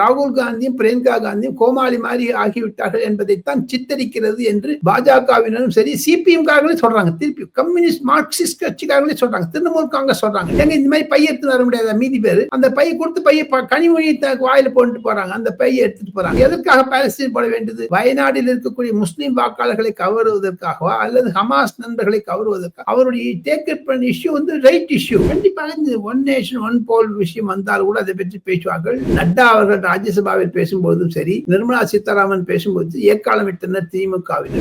ராகுல் காந்தியும் பிரியங்கா காந்தியும் கோமாளி மாதிரி ஆகிவிட்டார்கள் என்பதைத்தான் சித்தரிக்கிறது என்று பாஜகவினரும் சரி சிபிஎம் காரங்களே சொல்றாங்க. திருப்பி கம்யூனிஸ்ட் மார்க்சிஸ்ட் கட்சிக்காரங்களே சொல்றாங்க. திரிணாமுல் காங்கிரஸ் சொல்றாங்க. எங்க இந்த மாதிரி பைய எடுத்து வர முடியாத? மீதி பேர். அந்த பைய கொடுத்து பைய கனிமொழி வாயில போட்டு போறாங்க. அந்த பைய எடுத்துட்டு போறாங்க. எதற்காக பாலஸ்தீன் போட வேண்டியது? வயநாட்டில் இருக்கக்கூடிய முஸ்லீம் வாக்காளர்களை கவருவதற்காகவா? அல்லது ஹமாஸ் நண்பர்களை கவருவதற்காக அவருடைய டேக் பண்ண இஷ்யூ வந்து ரைட் இஷ்யூ கண்டிப்பாக இந்த ஒன் நேஷன் ஒன் போல் விஷயம் வந்தால் கூட அதை பற்றி பேசுவார்கள். நட்டா அவர்கள் ராஜ்யசபாவில் பேசும்போதும் சரி நிர்மலா சீதாராமன் பேசும்போது ஏக்காலம் விட்டனர்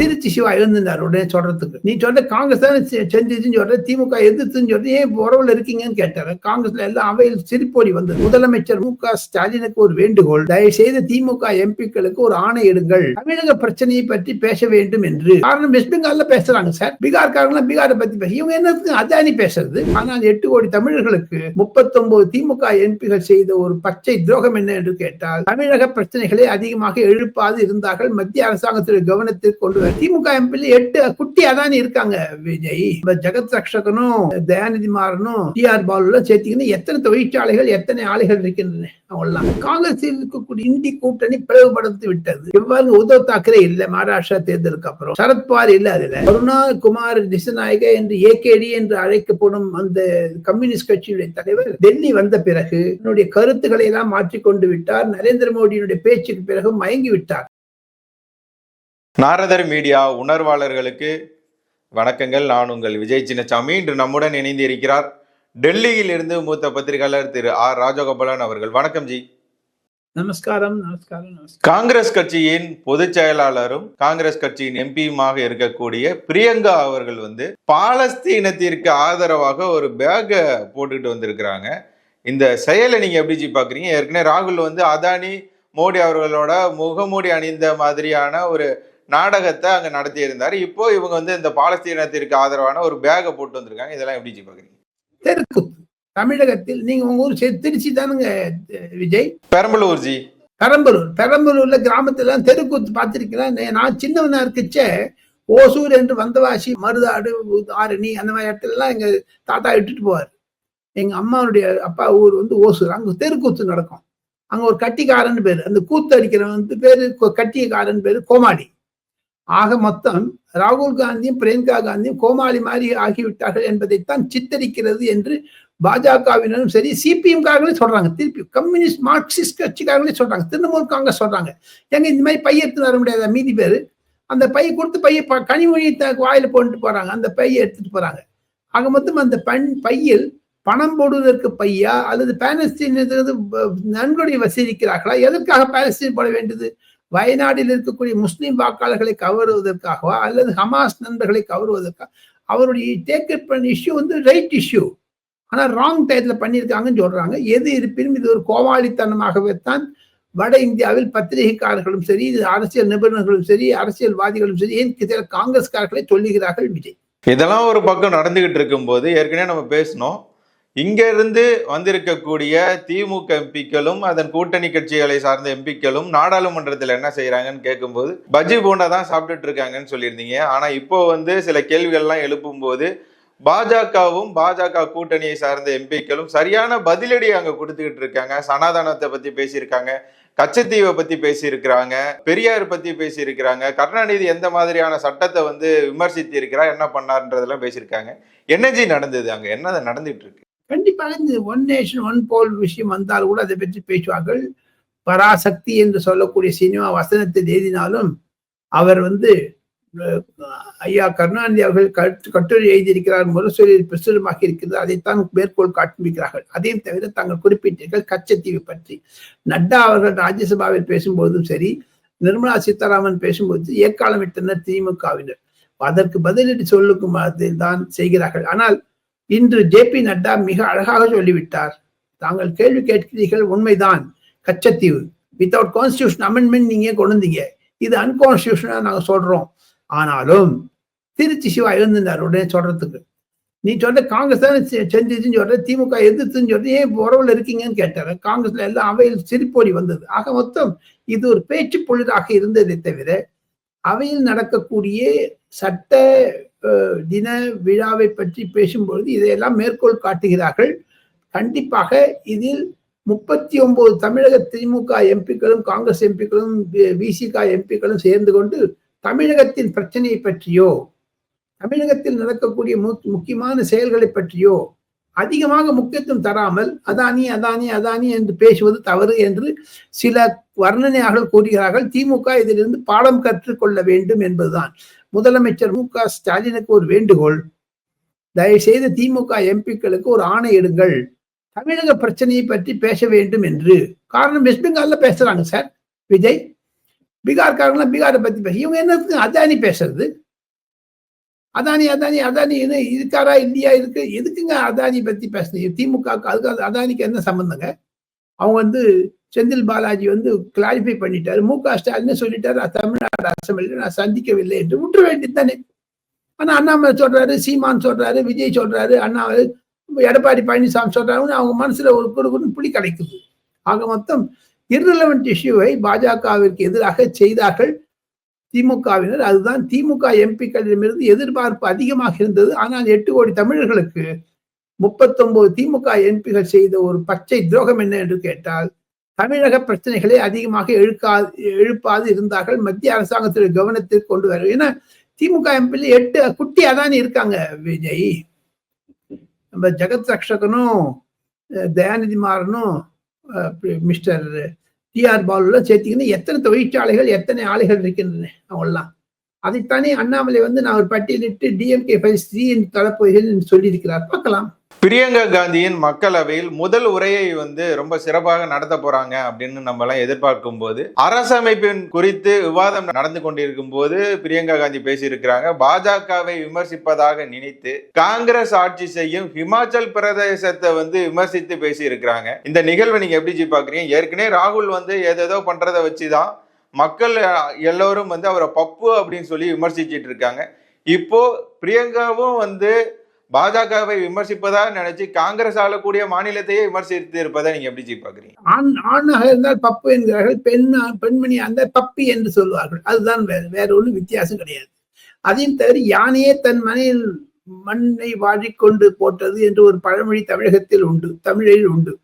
திருச்சி சிவா எழுந்திருந்தார் உடனே சொல்றதுக்கு. நீ சொல்ற காங்கிரஸ் தான் செஞ்சுன்னு சொல்ற திமுக எதிர்த்துன்னு சொல்ற ஏன் உறவுல இருக்கீங்கன்னு கேட்டாரு. காங்கிரஸ்ல எல்லாம் அவையில் சிரிப்போடி வந்தது. முதலமைச்சர் மு க ஸ்டாலினுக்கு ஒரு வேண்டுகோள். தயவு செய்து திமுக எம்பிக்களுக்கு ஒரு ஆணை எடுங்கள் தமிழக பிரச்சனையை பற்றி பேச வேண்டும் என்று. காரணம் வெஸ்ட் பெங்கால்ல பேசுறாங்க சார். பீகார்காரங்க பீகாரை பத்தி பேச இவங்க என்ன அதானி பேசுறது? ஆனால் எட்டு கோடி தமிழர்களுக்கு முப்பத்தி ஒன்பது திமுக எம்பிகள் செய்த ஒரு பச்சை துரோகம் என்ன என்று கேட்டால் தமிழக பிரச்சனைகளை அதிகமாக எழுப்பாது இருந்தார்கள். மத்திய அரசாங்கத்துடைய கவனத்திற்கு கொண்டு வர திமுக எம்பி எட்டு குட்டி அதானி இருக்காங்க விஜய். ஜெகத் ரக்ஷகனும் தயாநிதி மாறனும் டி ஆர் பாலு சேர்த்திக்கணும் எத்தனை தொழிற்சாலைகள் எத்தனை ஆலைகள் இருக்கின்றன அவெல்லாம் காங்கிரஸில் இருக்கக்கூடிய இந்தி கூட்டணி பிளவுபடுத்தி விட்டது. எவ்வாறு உத்தவ் தாக்கரே இல்ல மகாராஷ்டிரா தேர்தலுக்கு அப்புறம். சரத்பவார் இல்ல அதுல. கருணா குமார் திசநாயக என்று ஏகேடி என்று அழைக்கப்படும் அந்த கம்யூனிஸ்ட் கட்சியுடைய தலைவர் டெல்லி வந்த பிறகு என்னுடைய கருத்துக்களை எல்லாம் மாற்றிக்கொண்டு விட்டார். நரேந்திர மோடியினுடைய பேச்சுக்கு பிறகு மயங்கி விட்டார் நாரதர் மீடியா உணர்வாளர்களுக்கு வணக்கங்கள். நான் உங்கள் விஜய் சின்னசாமி. இன்று நம்முடன் இணைந்து இருக்கிறார் டெல்லியில் இருந்து மூத்த பத்திரிகையாளர் திரு ஆர் ராஜகோபாலன் அவர்கள். வணக்கம் ஜி. நமஸ்காரம் நமஸ்காரம் காங்கிரஸ் கட்சியின் பொதுச் செயலாளரும் காங்கிரஸ் கட்சியின் எம்பியுமாக இருக்கக்கூடிய பிரியங்கா அவர்கள் வந்து பாலஸ்தீனத்திற்கு ஆதரவாக ஒரு பேக்கை போட்டுக்கிட்டு வந்திருக்கிறாங்க. இந்த செயலை நீங்க எப்படி ஜி பாக்குறீங்க? ஏற்கனவே ராகுல் வந்து அதானி மோடி அவர்களோட முகமூடி அணிந்த மாதிரியான ஒரு நாடகத்தை அங்க நடத்தி இருந்தார் இப்போ இவங்க வந்து இந்த பாலஸ்தீனத்திற்கு ஆதரவான ஒரு பேக்கை போட்டு வந்திருக்காங்க. இதெல்லாம் எப்படி ஜி பாக்குறீங்க? தெருக்கூத்து தமிழகத்தில் நீங்க உங்க ஊர் சே- திருச்சி தானுங்க விஜய். பெரம்பலூர் ஜி. பெரம்பலூர். பெரம்பலூர்ல கிராமத்துல தெருக்கூத்து பார்த்திருக்கிறேன் நான் சின்னவனா இருக்கச்சே ஓசூர் என்று வந்தவாசி மருதாடு ஆரணி அந்த மாதிரி இடத்துல எல்லாம் எங்க தாத்தா இட்டுட்டு போவார். எங்க அம்மாவுடைய அப்பா ஊர் வந்து ஓசூர். அங்க தெருக்கூத்து நடக்கும். அங்க ஒரு கட்டிக்காரன் பேரு. அந்த கூத்து அடிக்கிறவன் வந்து பேரு கொ- கட்டியக்காரன் பேரு கோமாளி. ஆக மொத்தம் ராகுல் காந்தியும் பிரியங்கா காந்தியும் கோமாளி மாதிரி ஆகிவிட்டார்கள் என்பதைத்தான் சித்தரிக்கிறது என்று பாஜகவினரும் சரி சிபிஎம் காரங்களே சொல்றாங்க. திருப்பி கம்யூனிஸ்ட் மார்க்சிஸ்ட் கட்சிக்காரங்களே சொல்றாங்க. திரிணாமுல் காங்கிரஸ் சொல்றாங்க. எங்க இந்த மாதிரி பைய எடுத்து வர முடியாத? மீதி பேர். அந்த பைய கொடுத்து பைய ப- கனிமொழி த- வாயில போட்டு போறாங்க. அந்த பைய எடுத்துட்டு போறாங்க. ஆக மொத்தம் அந்த பண் பையில் பணம் போடுவதற்கு பையா அல்லது பாலஸ்தீன் நன்கொடை வசூலிக்கிறார்களா? எதற்காக பாலஸ்தீன் போட வேண்டியது? வயநாட்டில் இருக்கக்கூடிய முஸ்லீம் வாக்காளர்களை கவருவதற்காகவா? அல்லது ஹமாஸ் நண்பர்களை கவருவதற்காக அவருடைய டேக் பண்ண இஷ்யூ வந்து ரைட் இஷ்யூ ஆனால் ராங் டயத்துல பண்ணியிருக்காங்கன்னு சொல்றாங்க. எது இருப்பினும் இது ஒரு கோமாளித்தனமாகவே தான் வட இந்தியாவில் பத்திரிகைக்காரர்களும் சரி இது அரசியல் நிபுணர்களும் சரி அரசியல்வாதிகளும் சரி ஏன் சில காங்கிரஸ்காரர்களை சொல்லுகிறார்கள் விஜய். இதெல்லாம் ஒரு பக்கம் நடந்துகிட்டு இருக்கும்போது ஏற்கனவே நம்ம பேசினோம். இங்கிருந்து வந்திருக்கக்கூடிய திமுக எம்பிக்களும் அதன் கூட்டணி கட்சிகளை சார்ந்த எம்பிக்களும் நாடாளுமன்றத்தில் என்ன செய்யறாங்கன்னு கேட்கும்போது பஜ்ஜி போண்டா தான் சாப்பிட்டுட்டு இருக்காங்கன்னு சொல்லியிருந்தீங்க. ஆனா இப்போ வந்து சில கேள்விகள்லாம் எழுப்பும்போது பாஜகவும் பாஜக கூட்டணியை சார்ந்த எம்பிக்களும் சரியான பதிலடி அங்க கொடுத்துக்கிட்டு இருக்காங்க. சனாதனத்தை பத்தி பேசியிருக்காங்க கச்சத்தீவை பத்தி பேசியிருக்கிறாங்க பெரியார் பத்தி பேசியிருக்கிறாங்க. கருணாநிதி எந்த மாதிரியான சட்டத்தை வந்து விமர்சித்து இருக்கிறார் என்ன பண்ணார்ன்றதெல்லாம் பேசியிருக்காங்க. என்னஜி நடந்தது அங்க? என்ன நடந்துட்டு இருக்கு? கண்டிப்பாக இந்த ஒன் நேஷன் ஒன் போல் விஷயம் வந்தால் கூட அதை பற்றி பேசுவார்கள். பராசக்தி என்று சொல்லக்கூடிய சினிமா வசனத்தை எழுதினாலும் அவர் வந்து ஐயா கருணாநிதி அவர்கள் கட்டு கட்டுரை எழுதியிருக்கிறார் முரசொலியில் பிரசுரமாக இருக்கிறது அதைத்தான் மேற்கோள் காண்பிக்கிறார்கள் அதையும் தவிர தாங்கள் குறிப்பிட்டீர்கள் கச்சத்தீவு பற்றி. நட்டா அவர்கள் ராஜ்யசபாவில் பேசும்போதும் சரி நிர்மலா சீதாராமன் பேசும்போது ஏக்காலம் விட்டனர் திமுகவினர். அதற்கு பதிலடி சொல்லுக்கும் தான் செய்கிறார்கள். ஆனால் இன்று ஜே பி நட்டா மிக அழகாக சொல்லிவிட்டார். தாங்கள் கேள்வி கேட்கிறீர்கள் உண்மைதான். கச்சத்தீவு. வித்தவுட் கான்ஸ்டியூஷன் அமெண்ட்மெண்ட் நீங்க கொண்டுந்தீங்க இது அன்கான்ஸ்டியூஷனா நாங்க சொல்றோம். ஆனாலும் திருச்சி சிவா எழுந்திருந்தார் உடனே சொல்றதுக்கு. நீ சொல்ற காங்கிரஸ் தான் செஞ்சிச்சுன்னு சொல்ற திமுக எதிர்த்துன்னு சொல்ற ஏன் உறவுல இருக்கீங்கன்னு கேட்டாரு. காங்கிரஸ்ல எல்லாம் அவையில் சிரிப்போடி வந்தது. ஆக மொத்தம் இது ஒரு பேச்சு பொழுதாக இருந்ததை தவிர அவையில் நடக்கக்கூடிய சட்ட தின விழாவை பற்றி பேசும்பொழுது இதையெல்லாம் மேற்கோள் காட்டுகிறார்கள். கண்டிப்பாக இதில் முப்பத்தி ஒன்பது தமிழக திமுக எம்பிக்களும் காங்கிரஸ் எம்பிக்களும் விசிக எம்பிக்களும் சேர்ந்து கொண்டு தமிழகத்தின் பிரச்சனையை பற்றியோ தமிழகத்தில் நடக்கக்கூடிய முக்கியமான செயல்களை பற்றியோ அதிகமாக முக்கியத்துவம் தராமல் அதானி அதானி அதானி என்று பேசுவது தவறு என்று சில வர்ணனையாளர்கள் கூறுகிறார்கள். திமுக இதிலிருந்து பாடம் கற்றுக்கொள்ள வேண்டும் என்பதுதான். முதலமைச்சர் மு. க. ஸ்டாலினுக்கு ஒரு வேண்டுகோள். தயவுசெய்து திமுக எம்பிக்களுக்கு ஒரு ஆணை எடுங்கள் தமிழக பிரச்சனையை பற்றி பேச வேண்டும் என்று. காரணம் வெஸ்ட் பெங்கால்ல பேசுறாங்க சார். விஜய் பீகார்காரங்களாம் பீகாரை பத்தி பேச இவங்க என்னத்துக்கு அதானி பேசுறது? அதானி அதானி அதானி இது இருக்காரா இல்லையா இருக்கு. எதுக்குங்க அதானி பத்தி பேசுனீங்க? திமுக அதுக்கு அதானிக்கு என்ன சம்பந்தங்க? அவங்க வந்து செந்தில் பாலாஜி வந்து கிளாரிஃபை பண்ணிட்டாரு. மு க ஸ்டாலின் சொல்லிட்டாரு "நான் தமிழ்நாடு அசம்பிளில் நான் சந்திக்கவில்லை என்று. விட்டுற வேண்டியது தானே. ஆனா அண்ணாமலை சொல்றாரு சீமான் சொல்றாரு விஜய் சொல்றாரு அண்ணா எடப்பாடி பழனிசாமி சொல்றாருன்னு அவங்க மனசுல ஒரு குறுகுறு புலி கிடைக்குது ஆக மொத்தம் irrelevant இஷ்யூவை பாஜகவிற்கு எதிராக செய்தார்கள். திமுகவினர் அதுதான் திமுக எம்பிக்களிடமிருந்து எதிர்பார்ப்பு அதிகமாக இருந்தது. ஆனால் எட்டு கோடி தமிழர்களுக்கு முப்பத்தொன்பது திமுக எம்பிகள் செய்த ஒரு பச்சை துரோகம் என்ன என்று கேட்டால் தமிழக பிரச்சனைகளை அதிகமாக எழுக்காது எழுப்பாது இருந்தார்கள் மத்திய அரசாங்கத்துடைய கவனத்திற்கு கொண்டு வர ஏன்னா திமுக எம்பியில் எட்டு குட்டி அதானி இருக்காங்க விஜய். நம்ம ஜெகத் ரக்ஷகனும் தயாநிதி மாறனும் மிஸ்டர் டிஆர் பாலுலாம் சேர்த்திங்கன்னா எத்தனை தொழிற்சாலைகள் எத்தனை ஆலைகள் இருக்கின்றன அவங்கெல்லாம். அதைத்தானே அண்ணாமலை வந்து நான் ஒரு பட்டியலிட்டு டிஎம்கே ஃபைவ் சி என் தளப்பகுதிகள் சொல்லியிருக்கிறார். பார்க்கலாம். பிரியங்கா காந்தியின் மக்களவையில் முதல் உரையை வந்து ரொம்ப சிறப்பாக நடத்த போறாங்க அப்படின்னு நம்ம எல்லாம் எதிர்பார்க்கும் போது அரசமைப்பின் குறித்து விவாதம் நடந்து கொண்டிருக்கும் போது பிரியங்கா காந்தி பேசியிருக்கிறாங்க. பாஜகவை விமர்சிப்பதாக நினைத்து காங்கிரஸ் ஆட்சி செய்யும் ஹிமாச்சல் பிரதேசத்தை வந்து விமர்சித்து பேசியிருக்கிறாங்க. இந்த நிகழ்வை நீங்க எப்படி பாக்குறீங்க? ஏற்கனவே ராகுல் வந்து ஏதேதோ பண்றதை வச்சுதான் மக்கள் எல்லோரும் வந்து அவரை பப்பு அப்படின்னு சொல்லி விமர்சிச்சிட்டு இருக்காங்க. இப்போ பிரியங்காவும் வந்து பாஜகவை விமர்சிப்பதா நினைச்சு காங்கிரஸ் ஆளக்கூடிய மாநிலத்தையே விமர்சித்து இருப்பதை நீங்க எப்படி ஜி பாக்குறீங்க? ஆண் ஆணாக இருந்தால் பப்பு என்கிறார்கள் பெண் பெண்மணி அந்த பப்பி என்று சொல்வார்கள். அதுதான் வேற வேற ஒன்றும் வித்தியாசம் கிடையாது. அதையும் தவிர யானையே தன் மனையில் மண்ணை வாழிக்கொண்டு போட்டது என்று ஒரு பழமொழி தமிழகத்தில் உண்டு தமிழில் உண்டு.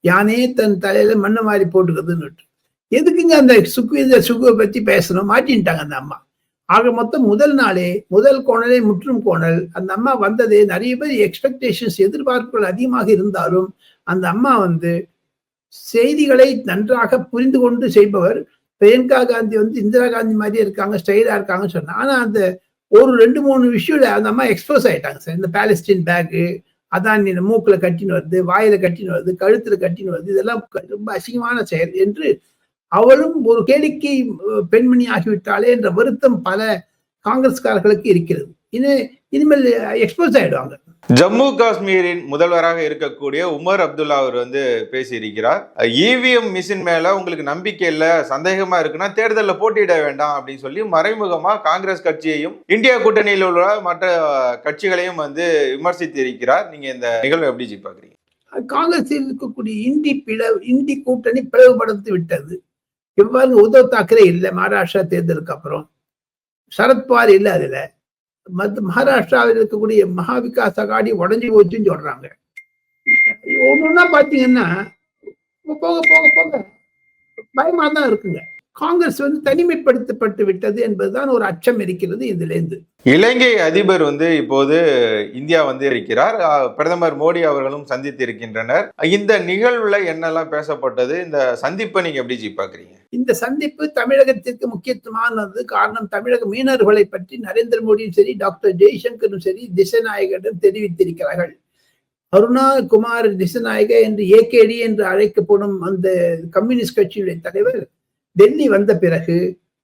யானையே தன் தலையில மண்ணை மாறி போட்டுக்கிறதுன்னு எதுக்குங்க அந்த சுக்கு இந்த சுக்குவை பத்தி பேசணும்? மாட்டின்ட்டாங்க அந்த அம்மா. ஆக மொத்தம் முதல் நாளே முதல் கோணலே முற்றும் கோணல். அந்த அம்மா வந்ததே நிறைய பேர் எக்ஸ்பெக்டேஷன்ஸ் எதிர்பார்ப்புகள் அதிகமாக இருந்தாலும் அந்த அம்மா வந்து செய்திகளை நன்றாக புரிந்து கொண்டு செய்பவர். பிரியங்கா காந்தி வந்து இந்திரா காந்தி மாதிரியே இருக்காங்க ஸ்டைலா இருக்காங்கன்னு சொன்னாங்க ஆனா அந்த ஒரு ரெண்டு மூணு விஷயம்ல அந்த அம்மா எக்ஸ்போஸ் ஆயிட்டாங்க சார். இந்த பாலஸ்டீன் பேக்கு அதான் நீ மூக்கில் கட்டின்னு வருது வாயில கட்டின்னு வருது கழுத்துல கட்டின்னு வருது இதெல்லாம் ரொம்ப அசிங்கமான செயல் என்று அவளும் ஒரு கேளிக்கை பெண்மணி ஆகிவிட்டாளே என்ற வருத்தம் பல காங்கிரஸ்காரர்களுக்கு இருக்கிறது. இனி இனிமேல் எக்ஸ்போஸ் ஆயிடுவாங்க. ஜம்மு காஷ்மீரின் முதல்வராக இருக்கக்கூடிய உமர் அப்துல்லா அவர் வந்து பேசியிருக்கிறார். இவிஎம் மிஷின் மேல உங்களுக்கு நம்பிக்கை இல்ல சந்தேகமா இருக்குன்னா தேர்தலில் போட்டியிட வேண்டாம் அப்படின்னு சொல்லி மறைமுகமா காங்கிரஸ் கட்சியையும் இந்தியா கூட்டணியில் உள்ள மற்ற கட்சிகளையும் வந்து விமர்சித்து இருக்கிறார் நீங்க இந்த நிகழ்வை எப்படி பாக்குறீங்க காங்கிரஸில் இருக்கக்கூடிய இந்தி பிளவு இந்தி கூட்டணி பிளவுபடுத்தி விட்டது. இவ்வாறு உத்தவ் தாக்கரே இல்லை. மகாராஷ்டிரா தேர்தலுக்கு அப்புறம். சரத்பவார் இல்லை அதுல. மத்த மகாராஷ்டிராவில் இருக்கக்கூடிய மகா விகாஸ் அகாடி உடஞ்சி போச்சுன்னு சொல்றாங்க. ஒவ்வொன்றா பாத்தீங்கன்னா போக போக போக பயமா தான் இருக்குங்க. காங்கிரஸ் வந்து தனிமைப்படுத்தப்பட்டு விட்டது என்பதுதான் ஒரு அச்சம் இருக்கிறது இதுல இருந்து இலங்கை அதிபர் வந்து இப்போது இந்தியா வந்து இருக்கிறார். பிரதமர் மோடி அவர்களும் சந்தித்து இருக்கின்றனர் இந்த நிகழ்வுல என்னெல்லாம் பேசப்பட்டது? இந்த சந்திப்பை நீங்க எப்படி ஜி பாக்குறீங்க இந்த சந்திப்பு தமிழகத்திற்கு முக்கியத்துவமானது காரணம் தமிழக மீனவர்களை பற்றி நரேந்திர மோடியும் சரி டாக்டர் ஜெய்சங்கரும் சரி திசநாயகரிடம் தெரிவித்திருக்கிறார்கள். அருணா குமார் திசநாயக என்று ஏகேடி என்று அழைக்கப்படும் அந்த கம்யூனிஸ்ட் கட்சியுடைய தலைவர் டெல்லி வந்த பிறகு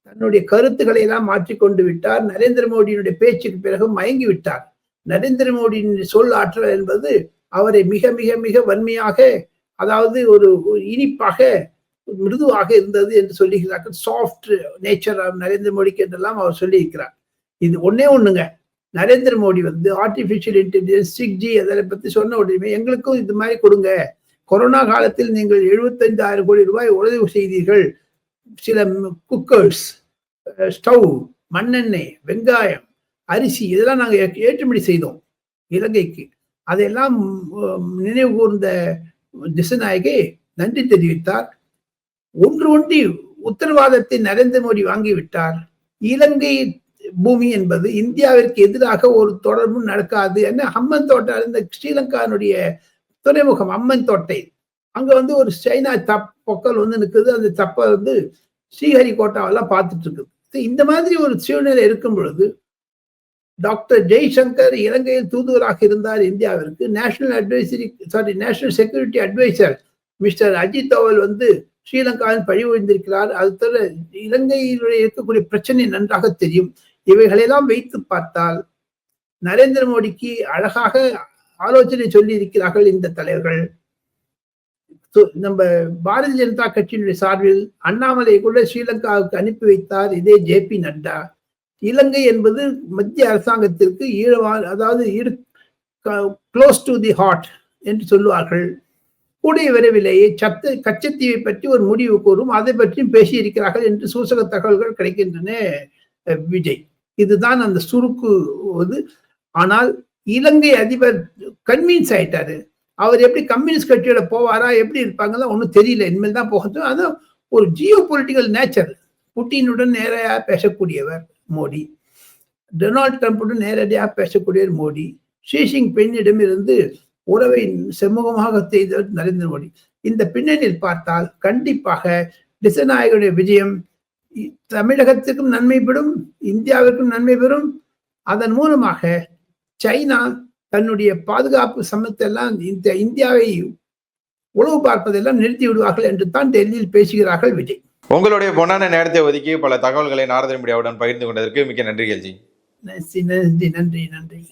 தன்னுடைய கருத்துக்களை எல்லாம் மாற்றிக்கொண்டு விட்டார். நரேந்திர மோடியினுடைய பேச்சுக்கு பிறகு மயங்கி விட்டார். நரேந்திர மோடியின் சொல் ஆற்றல் என்பது அவரை மிக மிக மிக வன்மையாக அதாவது ஒரு இனிப்பாக மிருதுவாக இருந்தது என்று சொல்லுகிறார்கள் சாஃப்ட் நேச்சர் நரேந்திர மோடிக்கு என்றெல்லாம் அவர் சொல்லியிருக்கிறார். இது ஒன்னே ஒண்ணுங்க. நரேந்திர மோடி வந்து ஆர்டிபிஷியல் இன்டெலிஜென்ஸ் சிக்ஸ் ஜி அதை பத்தி சொன்ன உடனே எங்களுக்கும் இது மாதிரி கொடுங்க. கொரோனா காலத்தில் நீங்கள் எழுபத்தைந்தாயிரம் கோடி ரூபாய் உதவி செய்தீர்கள். சில குக்கர்ஸ் ஸ்டவ் மண்ணெண்ணெய் வெங்காயம் அரிசி இதெல்லாம் நாங்கள் ஏற்றுமதி செய்தோம் இலங்கைக்கு. அதையெல்லாம் நினைவுகூர்ந்த நினைவு கூர்ந்த திசநாயகி நன்றி தெரிவித்தார். ஒன்று ஒன்றி உத்தரவாதத்தை நரேந்திர மோடி வாங்கிவிட்டார். இலங்கை பூமி என்பது இந்தியாவிற்கு எதிராக ஒரு தொடர்பும் நடக்காது என்ன அம்மன் தோட்டம் இந்த ஸ்ரீலங்கானுடைய துறைமுகம் அம்மன் தோட்டை. அங்க வந்து ஒரு சைனா தப் பொக்கல் வந்து நிற்குது அந்த தப்பை வந்து ஸ்ரீஹரிகோட்டாவெல்லாம் பார்த்துட்டு இருக்குது. இந்த மாதிரி ஒரு சூழ்நிலை இருக்கும் பொழுது டாக்டர் ஜெய்சங்கர் இலங்கையில் தூதுவராக இருந்தார் இந்தியாவிற்கு. National advisory sorry national security adviser mister Ajit Doval வந்து ஸ்ரீலங்காவில் பழிவழிந்திருக்கிறார் அது தவிர இலங்கையினுடைய இருக்கக்கூடிய பிரச்சனை நன்றாக தெரியும். இவைகளெல்லாம் வைத்து பார்த்தால் நரேந்திர மோடிக்கு அழகாக ஆலோசனை சொல்லி இருக்கிறார்கள் இந்த தலைவர்கள். நம்ம பாரதிய ஜனதா கட்சியினுடைய சார்பில் அண்ணாமலை கூட ஸ்ரீலங்காவுக்கு அனுப்பி வைத்தார் இதே ஜே பி நட்டா. இலங்கை என்பது மத்திய அரசாங்கத்திற்கு ஈழவா அதாவது க்ளோஸ் டு தி ஹார்ட் என்று சொல்லுவார்கள். கூடிய விரைவிலேயே சத்த கச்சத்தீவை பற்றி ஒரு முடிவு கூறும். அதை பற்றியும் பேசியிருக்கிறார்கள் என்று சூசக தகவல்கள் கிடைக்கின்றன விஜய். இதுதான் அந்த சுருக்கு இது. ஆனால் இலங்கை அதிபர் கன்வீன்ஸ் ஆயிட்டாரு. அவர் எப்படி கம்யூனிஸ்ட் கட்சியோட போவாரா எப்படி இருப்பாங்கலாம் ஒன்றும் தெரியல. இனிமேல் தான் போகட்டும். அதுவும் ஒரு ஜியோ பொலிட்டிக்கல் நேச்சர் புட்டினுடன் நேரடியாக பேசக்கூடியவர் மோடி. டொனால்ட் ட்ரம்புடன் நேரடியாக பேசக்கூடியவர் மோடி. ஷீஷிங் பெண்ணிடமிருந்து உறவை செம்முகமாக செய்தவர் நரேந்திர மோடி. இந்த பின்னணியில் பார்த்தால் கண்டிப்பாக திசநாயகனுடைய விஜயம் தமிழகத்திற்கும் நன்மை பெறும் இந்தியாவிற்கும் நன்மை பெறும். அதன் மூலமாக சைனா தன்னுடைய பாதுகாப்பு சமத்தெல்லாம் இந்த இந்தியாவை உளவு பார்ப்பதெல்லாம் நிறுத்தி விடுவார்கள் என்று தான் டெல்லியில் பேசுகிறார்கள் விஜய். உங்களுடைய பொன்னான நேரத்தை ஒதுக்கி பல தகவல்களை நாரத மீடியாவுடன் பகிர்ந்து கொண்டதற்கு மிக்க நன்றி நன்றி நன்றி நன்றி.